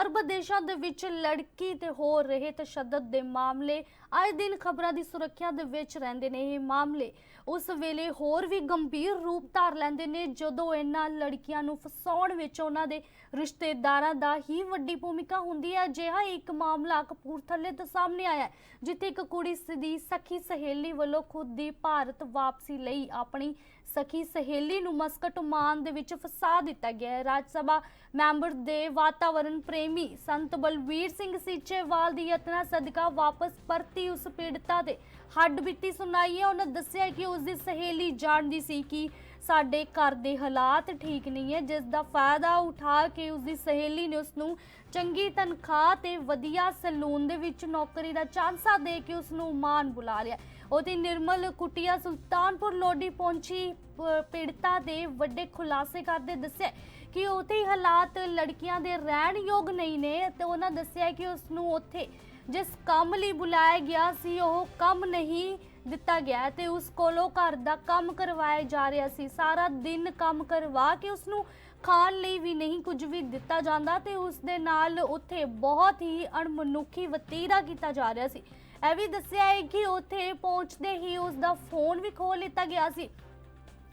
ਅਰਬ ਦੇਸ਼ਾਂ ਦੇ ਵਿੱਚ ਲੜਕੀ ਤੇ ਹੋ ਰਹੇ ਤਸ਼ੱਦਦ ਦੇ ਮਾਮਲੇ ਆਏ ਦਿਨ ਖਬਰਾਂ ਦੀ ਸੁਰੱਖਿਆ ਦੇ ਵਿੱਚ ਰਹਿੰਦੇ ਨੇ ਇਹ ਮਾਮਲੇ। ਉਸ ਵੇਲੇ ਹੋਰ ਵੀ ਗੰਭੀਰ ਰੂਪ ਧਾਰ ਲੈਂਦੇ ਨੇ ਜਦੋਂ ਇਹਨਾਂ ਲੜਕੀਆਂ ਨੂੰ ਫਸਾਉਣ ਵਿੱਚ ਉਹਨਾਂ ਦੇ ਰਿਸ਼ਤੇਦਾਰਾਂ ਦਾ ਹੀ ਵੱਡੀ ਭੂਮਿਕਾ ਹੁੰਦੀ ਹੈ। ਅਜਿਹਾ ਇੱਕ ਮਾਮਲਾ ਕਪੂਰਥਲੇ ਤੋਂ ਸਾਹਮਣੇ ਆਇਆ ਜਿੱਥੇ ਇੱਕ ਕੁੜੀ ਦੀ ਸਖੀ ਸਹੇਲੀ ਵੱਲੋਂ ਖੁਦ ਦੀ ਭਾਰਤ ਵਾਪਸੀ ਲਈ ਆਪਣੀ ਸਖੀ ਸਹੇਲੀ ਨੂੰ ਮਸਕਟ ਓਮਾਨ ਦੇ ਵਿੱਚ ਫਸਾ ਦਿੱਤਾ ਗਿਆ ਹੈ। ਰਾਜ ਸਭਾ ਮੈਂਬਰ ਦੇ ਵਾਤਾਵਰਣ ਪ੍ਰੇਮੀ ਸੰਤ ਬਲਵੀਰ ਸਿੰਘ ਸੀਚੇਵਾਲ ਦੀ ਯਤਨਾ ਸਦਕਾ ਵਾਪਸ ਪਰਤੀ ਉਸ ਪੀੜਤਾ ਦੇ ਹੱਡ ਬੀਤੀ ਸੁਣਾਈ ਹੈ। ਉਹਨਾਂ ਦੱਸਿਆ ਕਿ ਉਸ ਦੀ ਸਹੇਲੀ ਜਾਣਦੀ ਸੀ ਕਿ ਸਾਡੇ ਘਰ ਦੇ ਹਾਲਾਤ ਠੀਕ ਨਹੀਂ ਹੈ। ਜਿਸ ਦਾ ਫਾਇਦਾ ਉਠਾ ਕੇ ਉਸ ਦੀ ਸਹੇਲੀ ਨੇ ਉਸ ਨੂੰ ਚੰਗੀ ਤਨਖਾਹ ਤੇ ਵਧੀਆ ਸੈਲੂਨ ਦੇ ਵਿੱਚ ਨੌਕਰੀ ਦਾ ਚਾਂਸਾ ਦੇ ਕੇ ਉਸ ਨੂੰ ਮਾਨ ਬੁਲਾ ਲਿਆ। ਉਹਦੀ ਨਿਰਮਲ ਕੁਟਿਆ ਸੁਲਤਾਨਪੁਰ ਲੋਡੀ ਪਹੁੰਚੀ, ਪ- ਪੀੜਤਾ ਦੇ ਵੱਡੇ ਖੁਲਾਸੇ ਕਰਦੇ ਦੱਸਿਆ ਕਿ ਉੱਥੇ ਹੀ ਹਾਲਾਤ ਲੜਕੀਆਂ ਦੇ ਰਹਿਣ ਯੋਗ ਨਹੀਂ ਨੇ ਤੇ ਉਹਨਾਂ ਦੱਸਿਆ ਕਿ ਉਸ ਨੂੰ ਉੱਥੇ ਜਿਸ ਕੰਮ ਲਈ ਬੁਲਾਇਆ ਗਿਆ ਸੀ, ਉਹ ਕੰਮ ਨਹੀਂ ਦਿੱਤਾ ਗਿਆ ਤੇ ਉਸ ਕੋਲੋਂ ਘਰ ਦਾ ਕੰਮ ਕਰਵਾਇਆ ਜਾ ਰਿਹਾ ਸੀ। ਸਾਰਾ ਦਿਨ ਕੰਮ ਕਰਵਾ ਕੇ ਉਸ ਨੂੰ ਖਾਣ ਲਈ ਵੀ ਨਹੀਂ ਕੁਝ ਵੀ ਦਿੱਤਾ ਜਾਂਦਾ ਤੇ ਉਸ ਦੇ ਨਾਲ ਉੱਥੇ ਬਹੁਤ ਹੀ ਅਣਮਨੁੱਖੀ ਵਤੀਰਾ ਕੀਤਾ ਜਾ ਰਿਹਾ ਸੀ। ਇਹ ਵੀ ਦੱਸਿਆ ਹੈ ਕਿ ਉੱਥੇ ਪਹੁੰਚਦੇ ਹੀ ਉਸ ਦਾ ਫੋਨ ਵੀ ਖੋਹ ਲਿੱਤਾ ਗਿਆ ਸੀ।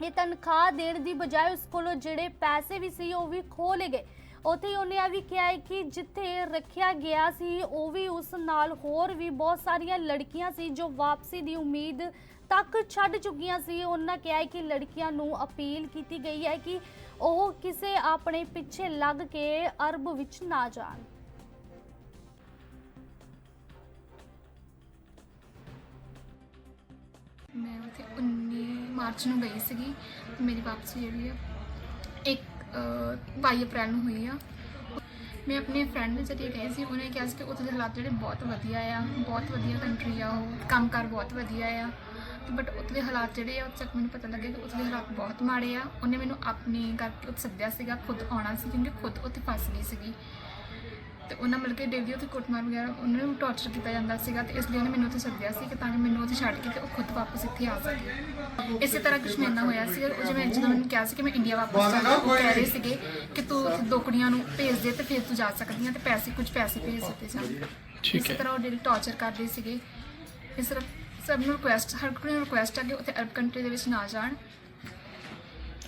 ਇਹ ਤਨਖਾਹ ਦੇਣ ਦੀ ਬਜਾਏ ਉਸ ਕੋਲੋਂ ਜਿਹੜੇ ਪੈਸੇ ਵੀ ਸੀ ਉਹ ਵੀ ਖੋਹ ਲਏ ਗਏ। ਉੱਥੇ ਹੀ ਉਹਨੇ ਇਹ ਵੀ ਕਿਹਾ ਹੈ ਕਿ ਜਿੱਥੇ ਰੱਖਿਆ ਗਿਆ ਸੀ, ਉਹ ਵੀ ਉਸ ਨਾਲ ਹੋਰ ਵੀ ਬਹੁਤ ਸਾਰੀਆਂ ਲੜਕੀਆਂ ਸੀ ਜੋ ਵਾਪਸੀ ਦੀ ਉਮੀਦ ਤੱਕ ਛੱਡ ਚੁੱਕੀਆਂ ਸੀ। ਉਹਨਾਂ ਕਿਹਾ ਹੈ ਕਿ ਲੜਕੀਆਂ ਨੂੰ ਅਪੀਲ ਕੀਤੀ ਗਈ ਹੈ ਕਿ ਉਹ ਕਿਸੇ ਆਪਣੇ ਪਿੱਛੇ ਲੱਗ ਕੇ ਅਰਬ ਵਿੱਚ ਨਾ ਜਾਣ। ਮੈਂ ਉੱਥੇ 19 ਮਾਰਚ ਨੂੰ ਗਈ ਸੀਗੀ ਮੇਰੀ ਵਾਪਸੀ ਜਿਹੜੀ ਆ ਇੱਕ ਅਹ, 22 ਅਪ੍ਰੈਲ ਨੂੰ ਹੋਈ ਆ। ਮੈਂ ਆਪਣੇ ਫਰੈਂਡ ਦੇ ਜਰੀਏ ਗਈ ਸੀ ਉਹਨੇ ਕਿਹਾ ਸੀ ਕਿ ਉੱਥੇ ਦੇ ਹਾਲਾਤ ਜਿਹੜੇ ਬਹੁਤ ਵਧੀਆ ਆ ਬਹੁਤ ਵਧੀਆ ਕੰਟਰੀ ਆ ਉਹ ਕੰਮਕਾਰ ਬਹੁਤ ਵਧੀਆ ਆ। ਬਟ ਉੱਥੇ ਦੇ ਹਾਲਾਤ ਜਿਹੜੇ ਆ ਉੱਥੇ ਤੱਕ ਮੈਨੂੰ ਪਤਾ ਲੱਗਿਆ ਕਿ ਉੱਥੇ ਦੇ ਹਾਲਾਤ ਬਹੁਤ ਮਾੜੇ ਆ। ਉਹਨੇ ਮੈਨੂੰ ਆਪਣੀ ਕਰਕੇ ਉੱਥੇ ਸੱਦਿਆ ਸੀਗਾ ਖੁਦ ਆਉਣਾ ਸੀ ਕਿਉਂਕਿ ਖੁਦ ਉੱਥੇ ਫਸ ਗਈ ਸੀਗੀ। ਤੇ ਉਹਨਾਂ ਮਿਲ ਕੇ ਡੇਲੀ ਉੱਥੇ ਕੁੱਟਮਾਰ ਵਗੈਰਾ ਉਹਨਾਂ ਨੂੰ ਟੌਰਚਰ ਕੀਤਾ ਜਾਂਦਾ ਸੀਗਾ ਤੇ ਇਸ ਲਈ ਉਹਨੇ ਮੈਨੂੰ ਉੱਥੇ ਸੱਦਿਆ ਸੀ ਕਿ ਤਾਂ ਕਿ ਮੈਨੂੰ ਉੱਥੇ ਛੱਡ ਕੇ ਤੇ ਉਹ ਖੁਦ ਵਾਪਸ ਇੱਥੇ ਆ ਸਕੇ। ਇਸੇ ਤਰ੍ਹਾਂ ਕੁਛ ਮੇਰੇ ਨਾਲ ਹੋਇਆ ਸੀ ਉਹ ਜਿਵੇਂ ਜਦੋਂ ਮੈਨੂੰ ਕਿਹਾ ਸੀ ਕਿ ਮੈਂ ਇੰਡੀਆ ਵਾਪਸ ਜਾਣਾ ਉਹ ਕਹਿ ਰਹੇ ਸੀਗੇ ਕਿ ਤੂੰ ਦੋ ਕੁੜੀਆਂ ਨੂੰ ਭੇਜ ਦੇ ਤੇ ਫਿਰ ਤੂੰ ਜਾ ਸਕਦੀ ਹੈ ਤੇ ਪੈਸੇ ਕੁਝ ਪੈਸੇ ਭੇਜ ਦਿੱਤੇ ਜਾਣ। ਠੀਕ ਇਸੇ ਹੈ। ਤਰ੍ਹਾਂ ਉਹ ਡੇਲੀ ਟੌਰਚਰ ਕਰਦੇ ਸੀਗੇ। ਇਸ ਤਰ੍ਹਾਂ ਸਭ ਨੂੰ ਰਿਕੁਐਸਟ ਹਰ ਕੋਈ ਨੂੰ ਰਿਕੁਐਸਟ ਆ ਕਿ ਉੱਥੇ ਅਰਬ ਕੰਟਰੀ ਦੇ ਵਿੱਚ ਨਾ ਜਾਣ।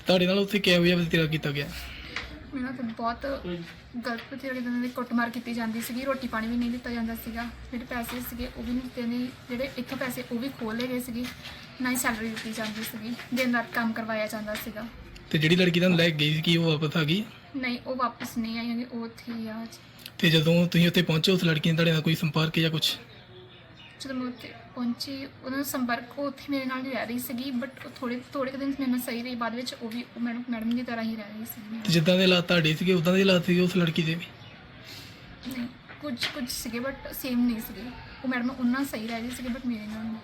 ਤੁਹਾਡੇ ਨਾਲ ਉੱਥੇ ਕਿਹੋ ਜਿਹਾ ਵਤੀਰਾ ਕੀਤਾ ਗਿਆ? ਮੈਨੂੰ ਤੇ ਬਹੁਤ ਗਲਤ ਤਰੀਕੇ ਨਾਲ ਦੀ ਕੁੱਟਮਾਰ ਕੀਤੀ ਜਾਂਦੀ ਸੀਗੀ ਰੋਟੀ ਪਾਣੀ ਵੀ ਨਹੀਂ ਦਿੱਤਾ ਜਾਂਦਾ ਸੀਗਾ ਜਿਹੜੇ ਪੈਸੇ ਸੀਗੇ ਉਹ ਵੀ ਨਹੀਂ ਦਿੱਤੇ ਨਹੀਂ ਜਿਹੜੇ ਇੱਥੋਂ ਪੈਸੇ ਉਹ ਵੀ ਖੋਹ ਲਏ ਗਏ ਸੀਗੇ ਨਾ ਹੀ ਸੈਲਰੀ ਦਿੱਤੀ ਜਾਂਦੀ ਸੀਗੀ ਦਿਨ ਰਾਤ ਕੰਮ ਕਰਵਾਇਆ ਜਾਂਦਾ ਸੀਗਾ। ਤੇ ਜਿਹੜੀ ਲੜਕੀ ਤੁਹਾਨੂੰ ਲੈ ਕੇ ਗਈ ਸੀ ਕੀ ਉਹ ਵਾਪਸ ਆ ਗਈ? ਨਹੀਂ ਉਹ ਵਾਪਸ ਨਹੀਂ ਆਈ ਹੈਗੀ ਉਹ ਉੱਥੇ ਹੀ ਆ। ਅੱਜ। ਤੇ ਜਦੋਂ ਤੁਸੀਂ ਉੱਥੇ ਪਹੁੰਚੇ ਉਸ ਲੜਕੀ ਨੇ ਤੁਹਾਡੇ ਨਾਲ ਕੋਈ ਸੰਪਰਕ ਜਾਂ ਕੁਝ ਜਦੋਂ ਮੈਂ ਉੱਥੇ ਪਹੁੰਚੀ ਉਹਨਾਂ ਦਾ ਸੰਪਰਕ ਉਹ ਉੱਥੇ ਮੇਰੇ ਨਾਲ ਹੀ ਰਹਿ ਰਹੀ ਸੀਗੀ ਬਟ ਥੋੜੇ ਥੋੜੇ ਕੁ ਦਿਨ ਮੇਰੇ ਨਾਲ ਸਹੀ ਰਹੀ ਬਾਅਦ ਵਿੱਚ ਉਹ ਵੀ ਉਹ ਮੈਡਮ ਮੈਡਮ ਦੀ ਤਰ੍ਹਾਂ ਹੀ ਰਹਿ ਰਹੀ ਸੀ ਤੇ ਜਿੱਦਾਂ ਦੇ ਹਾਲਾਤ ਤੁਹਾਡੇ ਸੀਗੇ ਉਦਾਂ ਦੇ ਹਾਲਾਤ ਸੀਗੇ ਉਸ ਲੜਕੀ ਦੇ ਵੀ? ਨਹੀਂ ਕੁਝ ਕੁਝ ਸੀਗੇ ਬਟ ਸੇਮ ਨਹੀਂ ਸੀਗੇ। ਉਹ ਮੈਡਮ ਉਹਨਾਂ ਸਹੀ ਰਹਿ ਰਹੀ ਸੀਗੇ ਬਟ ਮੇਰੇ ਨਾਲ ਨਹੀਂ।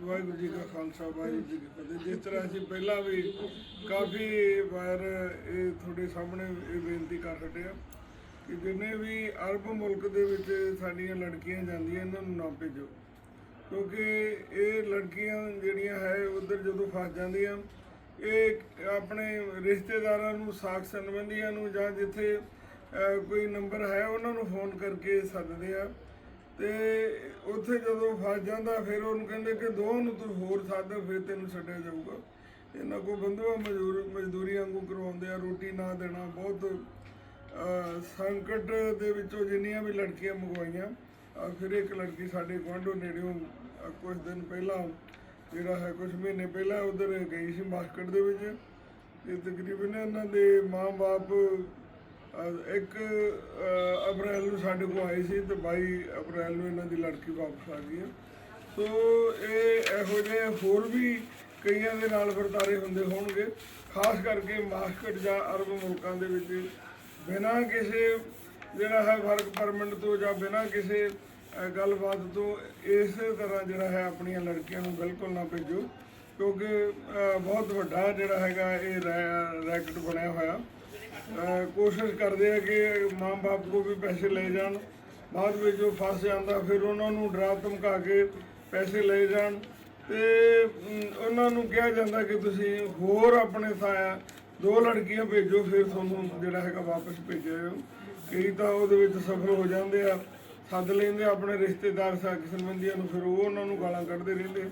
ਵਾਹਿਗੁਰੂ ਜੀ ਕਾ ਖਾਲਸਾ ਵਾਹਿਗੁਰੂ ਜੀ ਕੀ ਫਤਿਹ। ਜਿਸ ਤਰ੍ਹਾਂ ਅਸੀਂ ਪਹਿਲਾਂ ਵੀ ਕਾਫੀ ਵਾਰ ਇਹ ਤੁਹਾਡੇ ਸਾਹਮਣੇ ਇਹ ਬੇਨਤੀ ਕਰ ਹਟੇ ਆ ਕਿ ਜਿੰਨੇ ਵੀ ਅਰਬ ਮੁਲਕ ਦੇ ਵਿੱਚ ਸਾਡੀਆਂ ਲੜਕੀਆਂ ਜਾਂਦੀਆਂ ਇਹਨਾਂ ਨੂੰ ਨਾ ਭੇਜੋ ਕਿਉਂਕਿ ਇਹ ਲੜਕੀਆਂ ਜਿਹੜੀਆਂ ਹੈ, ਉਧਰ ਜਦੋਂ ਫਸ ਜਾਂਦੀਆਂ, ਇਹ ਆਪਣੇ ਰਿਸ਼ਤੇਦਾਰਾਂ ਨੂੰ, ਸਾਖ ਸੰਬੰਧੀਆਂ ਨੂੰ ਜਾਂ ਜਿੱਥੇ ਕੋਈ ਨੰਬਰ ਹੈ, ਉਹਨਾਂ ਨੂੰ ਫੋਨ ਕਰਕੇ ਸੱਦਦੇ ਆ। ਤੇ ਉੱਥੇ ਜਦੋਂ ਫਸ ਜਾਂਦਾ, ਫਿਰ ਉਹਨੂੰ ਕਹਿੰਦੇ ਕਿ ਦੋ ਨੂੰ ਤੂੰ ਹੋਰ ਸੱਦ, ਫਿਰ ਤੈਨੂੰ ਛੱਡਿਆ ਜਾਊਗਾ। ਇਹਨਾਂ ਕੋ ਬੰਦੂਆ ਮਜ਼ਦੂਰ, ਮਜ਼ਦੂਰੀ ਵਾਂਗੂ ਕਰਵਾਉਂਦੇ ਆ, ਰੋਟੀ ਨਾ ਦੇਣਾ, ਬਹੁਤ ਸੰਕਟ ਦੇ ਵਿੱਚੋਂ ਜਿੰਨੀਆਂ ਵੀ ਲੜਕੀਆਂ ਮੰਗਵਾਈਆਂ ਫਿਰ ਇੱਕ ਲੜਕੀ ਸਾਡੇ ਗੁਆਂਢੋਂ ਨੇੜਿਓਂ ਅਹ, ਕੁਝ ਦਿਨ ਪਹਿਲਾਂ ਜਿਹੜਾ ਹੈ ਕੁਝ ਮਹੀਨੇ ਪਹਿਲਾਂ ਉਧਰ ਗਈ ਸੀ ਮਾਰਕੀਟ ਦੇ ਵਿੱਚ। ਤੇ ਤਕਰੀਬਨ ਇਹਨਾਂ ਦੇ ਮਾਂ-ਬਾਪ ਇੱਕ ਅਪ੍ਰੈਲ ਨੂੰ ਸਾਡੇ ਕੋਲ ਆਏ ਸੀ ਤੇ 22 ਅਪ੍ਰੈਲ ਨੂੰ ਇਹਨਾਂ ਦੀ ਲੜਕੀ ਵਾਪਸ ਆ ਗਈ ਹੈ। ਸੋ ਇਹ ਇਹੋ ਜਿਹੇ ਹੋਰ ਵੀ ਕਈਆਂ ਦੇ ਨਾਲ ਵਰਤਾਰੇ ਹੁੰਦੇ ਹੋਣਗੇ ਖਾਸ ਕਰਕੇ ਮਾਸਕਟ ਜਾਂ ਅਰਬ ਮੁਲਕਾਂ ਦੇ ਵਿੱਚ ਬਿਨਾਂ ਕਿਸੇ ਜਿਹੜਾ ਹੈ ਵਰਕ ਪਰਮਿਟ ਤੋਂ ਜਾਂ ਬਿਨਾਂ ਕਿਸੇ ਗੱਲਬਾਤ ਤੋਂ ਇਸੇ ਤਰ੍ਹਾਂ ਜਿਹੜਾ ਹੈ ਆਪਣੀਆਂ ਲੜਕੀਆਂ ਨੂੰ ਬਿਲਕੁਲ ਨਾ ਭੇਜੋ, ਕਿਉਂਕਿ ਬਹੁਤ ਵੱਡਾ ਜਿਹੜਾ ਹੈਗਾ ਇਹ ਰੈ- ਰੈਕਟ ਬਣਿਆ ਹੋਇਆ। ਕੋਸ਼ਿਸ਼ ਕਰਦੇ ਆ ਕਿ ਮਾਂ-ਬਾਪ ਕੋ ਵੀ ਪੈਸੇ ਲੈ ਜਾਣ, ਬਾਅਦ ਵਿੱਚ ਜੋ ਫਸ ਜਾਂਦਾ ਫਿਰ ਉਹਨਾਂ ਨੂੰ ਡਰਾ ਧਮਕਾ ਕੇ ਪੈਸੇ ਲੈ ਜਾਣ। ਤੇ ਉਹਨਾਂ ਨੂੰ ਕਿਹਾ ਜਾਂਦਾ ਕਿ ਤੁਸੀਂ ਹੋਰ ਆਪਣੇ ਥਾਂ ਦੋ ਲੜਕੀਆਂ ਭੇਜੋ, ਫਿਰ ਤੁਹਾਨੂੰ ਜਿਹੜਾ ਹੈਗਾ ਵਾਪਸ ਭੇਜਿਆ ਜਾਊ। ਕਈ ਤਾਂ ਉਹਦੇ ਵਿੱਚ ਸਫਲ ਹੋ ਜਾਂਦੇ ਆ, ਸੱਦ ਲੈਂਦੇ ਆਪਣੇ ਰਿਸ਼ਤੇਦਾਰ ਸਾਥੀ ਸੰਬੰਧੀਆਂ ਨੂੰ, ਫਿਰ ਉਹ ਉਹਨਾਂ ਨੂੰ ਗਾਲਾਂ ਕੱਢਦੇ ਰਹਿੰਦੇ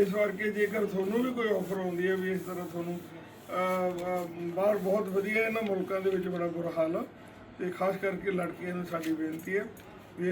ਇਸ ਕਰਕੇ ਜੇਕਰ ਤੁਹਾਨੂੰ ਵੀ ਕੋਈ ਆਫਰ ਆਉਂਦੀ ਹੈ ਵੀ ਇਸ ਤਰ੍ਹਾਂ ਤੁਹਾਨੂੰ ਬਾਹਰ ਬਹੁਤ ਵਧੀਆ ਇਹਨਾਂ ਮੁਲਕਾਂ ਦੇ ਵਿੱਚ ਬੜਾ ਬੁਰਾ ਹਾਲ ਆ। ਤੇ ਖਾਸ ਕਰਕੇ ਲੜਕੀਆਂ ਨੂੰ ਸਾਡੀ ਬੇਨਤੀ ਹੈ